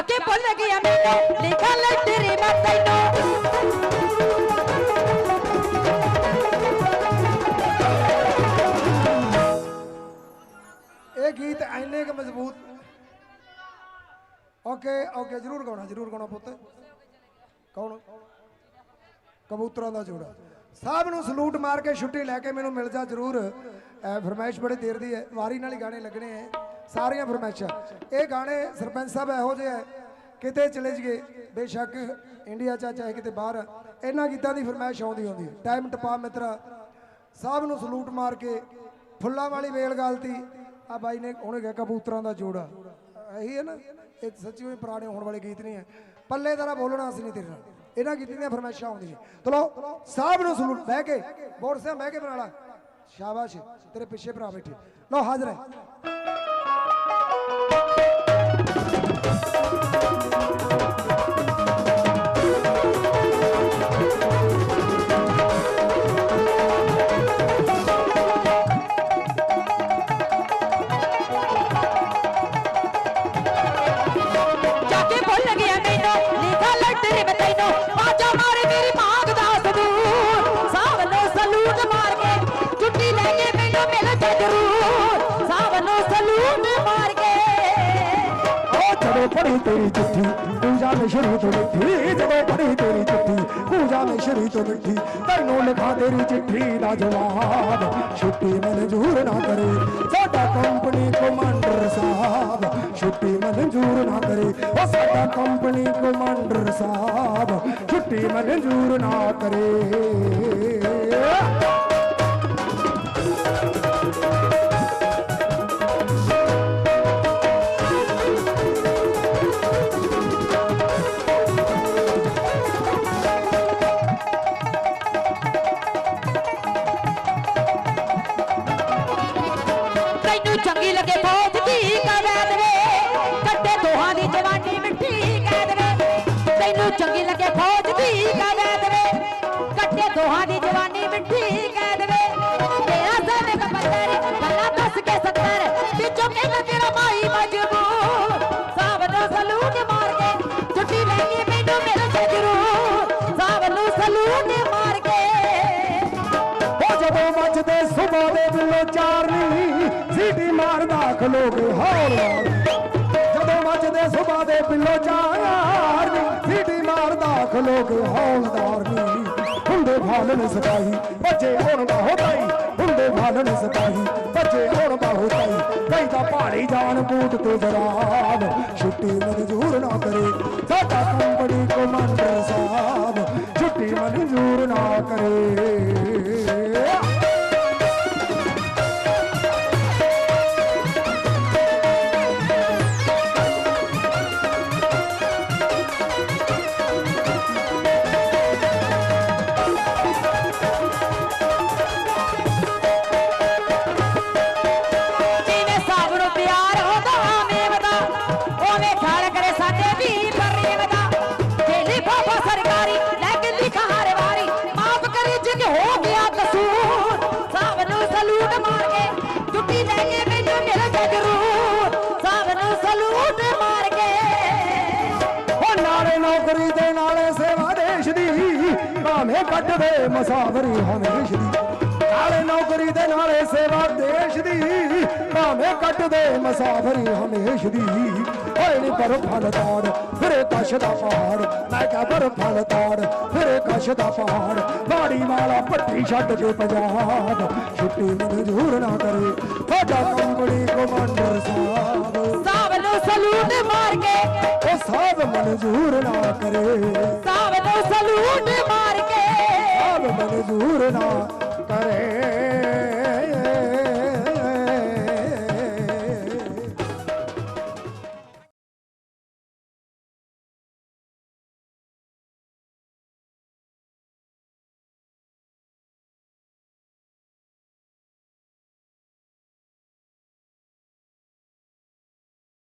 ਜਾ ਕੇ ਭੁੱਲ ਗਿਆ ਮੈਨੂੰ ਲਿਖਾ ਲੈ ਤੇਰੀ ਮੈਂ ਤੈਨੂੰ ਇਹ ਗੀਤ ਐਨੇ ਕਿ ਮਜ਼ਬੂਤ ਓਕੇ ਓਕੇ ਜਰੂਰ ਗਾਉਣਾ ਜਰੂਰ ਗਾਉਣਾ ਪੁੱਤ ਕੌਣ ਕਬੂਤਰਾਂ ਦਾ ਜੋੜਾ ਸਾਹਿਬ ਨੂੰ ਸਲੂਟ ਮਾਰ ਕੇ ਛੁੱਟੀ ਲੈ ਕੇ ਮੈਨੂੰ ਮਿਲ ਜਾ ਜਰੂਰ ਫਰਮਾਇਸ਼ ਬੜੇ ਦੇਰ ਦੀ ਹੈ ਵਾਰੀ ਨਾਲ ਹੀ ਗਾਣੇ ਲੱਗਣੇ ਹੈ ਸਾਰੀਆਂ ਫਰਮਾਇਸ਼ਾਂ। ਇਹ ਗਾਣੇ ਸਰਪੰਚ ਸਾਹਿਬ ਇਹੋ ਜਿਹੇ ਹੈ ਕਿਤੇ ਚਲੇ ਜਗੇ ਬੇਸ਼ੱਕ ਇੰਡੀਆ ਚ ਆ, ਚਾਹੇ ਕਿਤੇ ਬਾਹਰ ਇਹਨਾਂ ਗੀਤਾਂ ਦੀ ਫਰਮਾਇਸ਼ ਆਉਂਦੀ ਹੁੰਦੀ ਹੈ ਟਾਈਮ ਟਪਾ ਮਿੱਤਰਾ ਸਾਹਿਬ ਨੂੰ ਸਲੂਟ ਮਾਰ ਕੇ ਫੁੱਲਾਂ ਵਾਲੀ ਵੇਲ ਗਾਲਤੀ। ਆ ਬਾਈ ਨੇ ਉਹਨੇ ਕਿਹਾ ਕਬੂਤਰਾਂ ਦਾ ਜੋੜਾ। ਇਹੀ ਹੈ ਨਾ ਇਹ ਸੱਚੀ ਹੋਈ ਪੁਰਾਣੇ ਹੋਣ ਵਾਲੇ ਗੀਤ ਨਹੀਂ ਹੈ ਪੱਲੇ ਤੇਰਾ ਬੋਲਣਾ ਅਸੀਂ ਨਹੀਂ ਤੇਰੇ। ਨਾਲ ਇਹਨਾਂ ਗੀਤਾਂ ਦੀਆਂ ਫਰਮਾਇਸ਼ਾਂ ਆਉਂਦੀਆਂ। ਚਲੋ ਸਾਹਿਬ ਨੂੰ ਸਲੂਟ ਬਹਿ ਕੇ ਬੋਰਡ ਸਾਹਿਬ ਬਹਿ ਕੇ ਬਣਾ ਲਾ। ਸ਼ਾਬਾਸ਼ ਤੇਰੇ ਪਿੱਛੇ ਭਰਾ ਬੈਠੇ। ਲਓ ਹਾਜ਼ਰ ਹੈ। ਬਾਜਾ ਮਾਰੇ ਮੇਰੀ ਮਾਂਗ ਦਾ ਸਬੂਤ ਸਾਵ ਨੂੰ ਸਲੂਟ ਮਾਰ ਕੇ ਛੁੱਟੀ ਲੈ ਕੇ ਮੈਨੂੰ ਮਿਲ ਜਾ ਜਰੂਰ। ਸਾਵ ਸਲੂਟ ਮਾਰ ਕੇ। ਉਹ ਜਦੋਂ ਪੜੀ ਤੇਰੀ ਚਿੱਠੀ ਪੂਜਾ ਮੇ ਸ਼ੁਰੂ ਤੋਂ ਮਿੱਠੀ ਜਦੋਂ ਪੜੀ ਤੇਰੀ ਚਿੱਠੀ ਪੂਜਾ ਮੇ ਸ਼ੁਰੂ ਤੋਂ ਮਿੱਠੀ ਤੈਨੂੰ ਲਿਖਾ ਤੇਰੀ ਚਿੱਠੀ ਦਾ ਜਵਾਬ। ਛੁੱਟੀ ਮਨਜ਼ੂਰ ਨਾ ਕਰੇ, ਸਾਡਾ ਕੰਪਨੀ ਕਮਾਂਡਰ ਸਾਹਿਬ। ਛੁੱਟੀ ਮਨਜ਼ੂਰ ਨਾ ਕਰੇ। ਉਹ ਸਾਡਾ ਕੰਪਨੀ ਕਮਾਂਡਰ ਸਾਹਿਬ ਛੁੱਟੀ ਮਨਜ਼ੂਰ ਨਾ ਕਰੇ। ਜਵਾਨੀ ਮਿੱਠੀ ਕਹਿ ਦੇਵੇ। ਤੇਰਾ ਸਾਨੇ ਦਾ ਪੱਤਰ ਦੱਸ ਕੇ ਸੱਤਰ। ਵਿੱਚੋਂ ਕਹਿੰਦਾ ਤੇਰਾ ਮਾਈ ਮਜਬੂਰ। ਸਾਬ ਨੂੰ ਸਲੂਟ ਮਾਰ ਕੇ ਛੁੱਟੀ ਲੈ ਕੇ ਮੈਨੂੰ ਮਿਲ ਜਾ ਸਾਬ ਨੂੰ ਸਲੂਟ ਮਾਰ ਕੇ ਉਹ ਜਦੋਂ ਮੱਚਦੇ ਸੁਬਾ ਦੇ ਬਿੱਲੋ ਚਾਰਨੀ, ਸੀਟੀ ਮਾਰਦਾ ਖਲੋਗੇ ਹੌਲ ਜਦੋਂ ਮੱਚਦੇ ਸੁਬਾ ਦੇ ਬਿੱਲੋ ਚਾਰਨੀ ਸੀਟੀ ਮਾਰਦਾ ਖਲੋਗੇ ਹੌਲਦਾਰ ਨੀ। ਹੁੰਦੇ ਭਾਲਣ ਸਿਪਾਹੀ ਬੱਚੇ ਹੁਣ ਬਾਹੋਤਾਈ ਹੁੰਦੇ ਭਾਲਣ ਸਿਪਾਹੀ ਬੱਚੇ ਹੁਣ ਬਾਹੋਤਾਈ ਕਈ ਤਾਂ ਭਾਰੀ ਜਾਨ ਬੂਟ ਤੇ ਜਰਾਬ, ਛੁੱਟੀ ਮਨਜ਼ੂਰ ਨਾ ਕਰੇ, ਸਾਡਾ ਕੰਪਨੀ ਕਮਾਂਡਰ ਸਾਹਿਬ, ਛੁੱਟੀ ਮਨਜ਼ੂਰ ਨਾ ਕਰੇ। ਭਾਵੇਂ ਕੱਟਦੇ ਮਸਾਵਰੀ ਹਮੇਸ਼ ਦੀ। ਨਾਲੇ ਨੌਕਰੀ ਤੇ ਨਾਲੇ ਸੇਵਾ ਦੇਸ਼ ਦੀ। ਭਾਵੇਂ ਕੱਟਦੇ ਮਸਾਵਰੀ ਹਮੇਸ਼ ਦੀ। ਓਏ ਨੀ ਪਰ ਫਲ ਤਾੜ ਫਿਰੇ ਕਸ਼ ਦਾ ਪਹਾੜ ਮੈਂ ਕਿਹਾ ਪਰ ਫਲ ਤਾੜ ਫਿਰੇ ਕਸ਼ ਦਾ ਪਹਾੜ ਬਾੜੀ ਵਾਲਾ ਪੱਟੀ ਛੱਡ ਕੇ ਪੰਜਾਬ। ਛੁੱਟੀ ਮਨਜ਼ੂਰ ਨਾ ਕਰੇ ਤੁਹਾਡਾ ਕੰਪਨੀ ਕਮਾਂਡਰ ਸਾਹਿਬ। ਸਭ ਨੂੰ ਸਲੂਟ ਮਾਰ ਕੇ। ਉਹ ਸਾਹਿਬ ਮਨਜ਼ੂਰ ਨਾ ਕਰੇ। ਸਭ ਨੂੰ ਸਲੂਟ